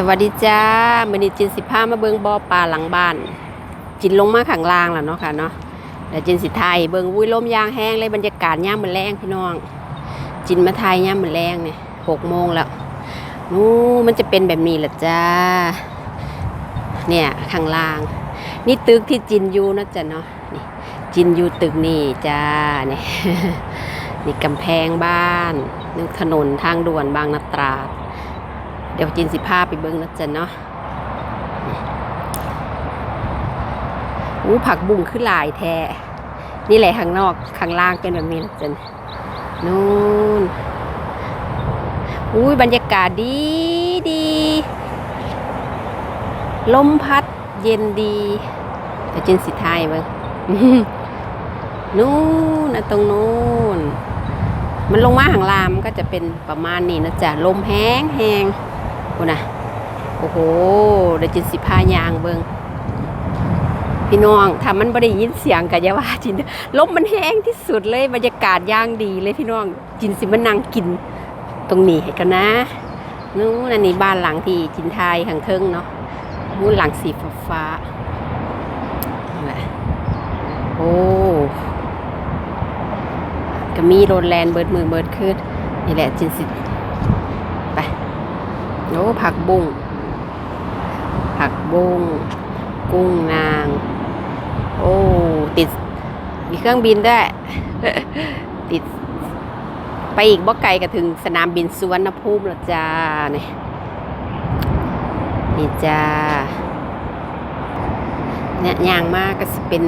สวัสดีจ้ามือนี้จินสิพามาเบิงบ่อปลาหลังบ้าน จินลงมาข้างล่างแล้วเนาะค่ะเนาะแต่จินสิไทยเบิงวุ้ยลมยางแห้งเลยบรรยากาศย่ามมือแรงพี่น้อง จินมาไทยย่ามมือแรงเนี่ยหกโมงแล้วนู้มันจะเป็นแบบนี้แหละจ้า เนี่ยข้างล่าง นี่ตึกที่จินอยู่นะจ๊ะเนาะนี่จินอยู่ตึกนี่จ้าเนี่ยนี่กำแพงบ้านนี่ถนนทางด่วนบางนาตราด เดี๋ยวจินสิพาไปเบิ้งนะจ๊ะเนาะอู้ผักบุ้งขึ้นลายแท้ นี่แหละข้างนอกข้างล่างเป็นแบบนี้นะจ๊ะนู่นอุ้ยบรรยากาศดีดี ลมพัดเย็นดีเดี๋ยวจินสิทายเบิ้งนู่นนะตรงนู้นมันลงมาห่างลามก็จะเป็นประมาณนี้นะจ๊ะ ลมแห้งแห้ง โอ้นะโอ้โหเดี๋ยวจินสิพายางเบิงพี่น้องถ้ามันไม่ได้ยินเสียงกับยาว่าจินลมมันแห้งที่สุดเลยบรรยากาศย่างดีเลยพี่น้องจินสิมานั่งกิน ตรงนี้ให้กันนะนู้นอันนี้บ้านหลังที่จินไทยข้างเทิงเนาะนู้นหลังสีฟ้าฟ้าๆนั่แหละโอ้ก็มีโรนแลนเบิดมือเบิดขึ้นนี่แหละจินสิ โอ้ผักบุ้งผักบุ้งกุ้งนาง โอ้ติด มีเครื่องบินด้วย ติด ไปอีกบ่ไกลก็ถึงสนามบินสุวรรณภูมิแล้วจ้านี่นี่จ้าเนี่ยย่างมากก็จะเป็น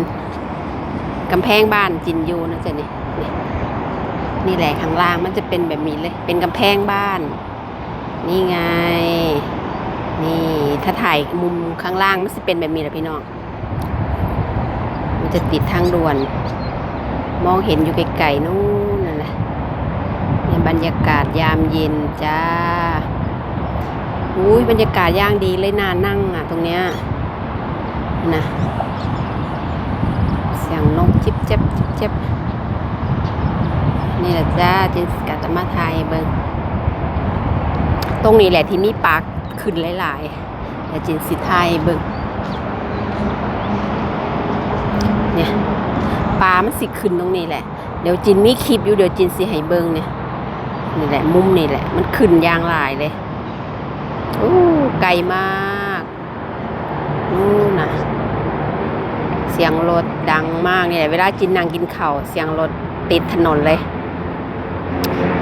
กำแพงบ้านจินยูนะจ๊ะนี่นี่นี่แหละข้างล่างมันจะเป็นแบบนี้เลย เป็นกำแพงบ้าน นี่ไง นี่ถ้าถ่ายมุมข้างล่างมันจะเป็นแบบนี้แหละพี่น้อง มันจะติดทางด่วน มองเห็นอยู่ไกลๆนู่นนั่นแหละนี่บรรยากาศยามเย็นจ้าอุ้ยบรรยากาศย่างดีเลยน่านั่งอะ ตรงเนี้ยนะเสียงนกจิบเจ็บจิบเจ็บนี่แหละจ้าจินสกัดมาไทยเบิง ตรงนี้แหละที่มีปลาขึ้นหลายๆแต่จินสิไทยเบิงเนี่ยปลามันสิขึ้นตรงนี้แหละ เดี๋ยวจินมีคลิปอยู่เดี๋ยวจินสิให้เบิงเนี่ยนี่แหละมุมนี่แหละ มันขึ้นยางลายเลยโอ้ไกลมากนู่นนะเสียงรถดังมากนี่แหละเวลาจินนั่งกินข้าวเสียงรถติดถนนเลย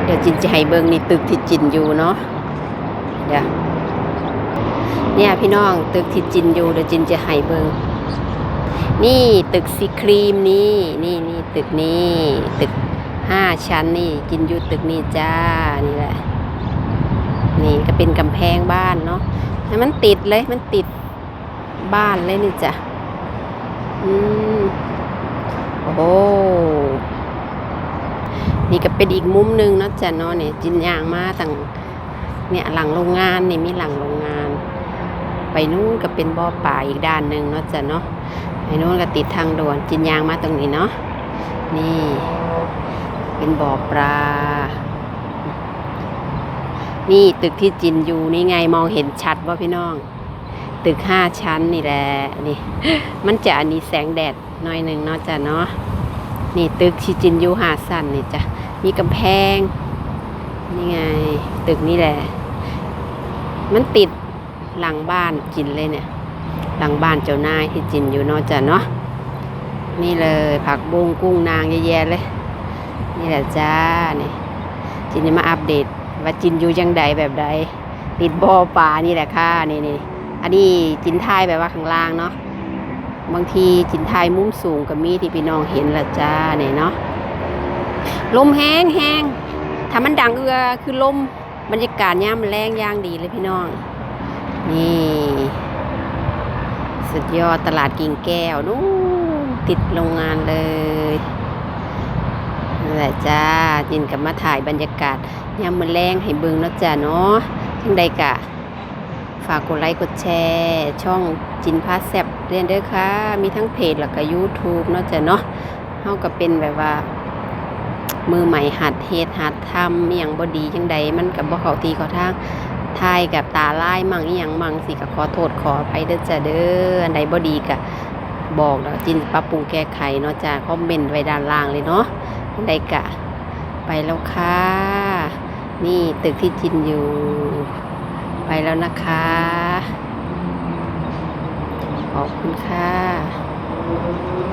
เดี๋ยวจินจะให้เบิงนี่ตึกที่จินอยู่เนาะ เดี๋ยวเนี่ยพี่น้องตึกที่จินอยู่เดี๋ยวจินจะให้เบิงนี่ตึกสีครีมนี่นี่นี่ตึกนี้ตึกห้าชั้นนี่จินอยู่ตึกนี้จ้านี่แหละ นี่ก็เป็นกำแพงบ้านเนาะให้มันติดเลยมันติดบ้านเลยนี่จ้ะอืมโอ้นี่ก็เป็นอีกมุมหนึ่งเนาะจ้ะเนาะเนี่ยจินยางมาต่าง เนี่ยหลังโรงงานนี่มีหลังโรงงาน ไปนู้นก็เป็นบ่อป่าอีกด้านหนึ่งเนาะจ้ะเนาะไปนู้นก็ติดทางด่วนจินยางมาตรงนี้เนาะนี่ เป็นบ่อปลา นี่ตึกที่จินอยู่นี่ไงมองเห็นชัดว่าพี่น้อง ตึกห้าชั้นนี่แหละนี่ มันจะอันนี้แสงแดดหน่อยหนึ่งเนาะจ้ะเนาะนี่ตึกชิจินยูหาสันนี่จ้ะมีกำแพง นี่ไง ตึกนี่แหละ มันติดหลังบ้านจินเลยเนี่ย หลังบ้านเจ้านายที่จินอยู่เนาะจ้ะเนาะนี่เลยผักบุ้งกุ้งนางเยอะแยะเลย นี่แหละจ้านี่จินจะมาอัปเดต ว่าจินอยู่ยังใดแบบใดติดบ่อปลานี่แหละค่ะนี่นี่อันนี้จินทายแบบว่าข้างล่างเนาะบางทีจินทายมุมสูงกับมีที่พี่น้องเห็นละจ้าเนี่ยเนาะลมแห้งแห้งถ้ามันดังเอือคือลม บรรยากาศย่ามมันแรงย่างดีเลยพี่น้อง นี่ สุดยอดตลาดกิ่งแก้วนู้ติดโรงงานเลยนั่นแหละจ้าจินกับมาถ่ายบรรยากาศย่ามมันแรงให้เบิงเนาะจ้าเนาะทั้งใดกะ ฝากกดไลค์กดแชร์ ช่องจินพาแซบเรียนเด้อค่ะ มีทั้งเพจแล้วก็ YouTube เนาะจ้ะเนาะเฮาก็เป็นแบบว่า มือใหม่หัดเฮ็ดหัดทำอย่างบ่ดีจังใดมันก็บ่เข้าทีเข้าทางทายกับตาลายมั่งอีหยังมั่งสิก็ขอโทษขออภัยเด้อจ้ะเด้ออันใดบ่ดีก็บอกแล้วจินปรับปรุงแก้ไขเนาะจ้ะคอมเมนต์ไว้ด้านล่างเลยเนาะอันใดกะ ไปแล้วค่ะ นี่ตึกที่จินอยู่ ไปแล้วนะคะ ขอบคุณค่ะ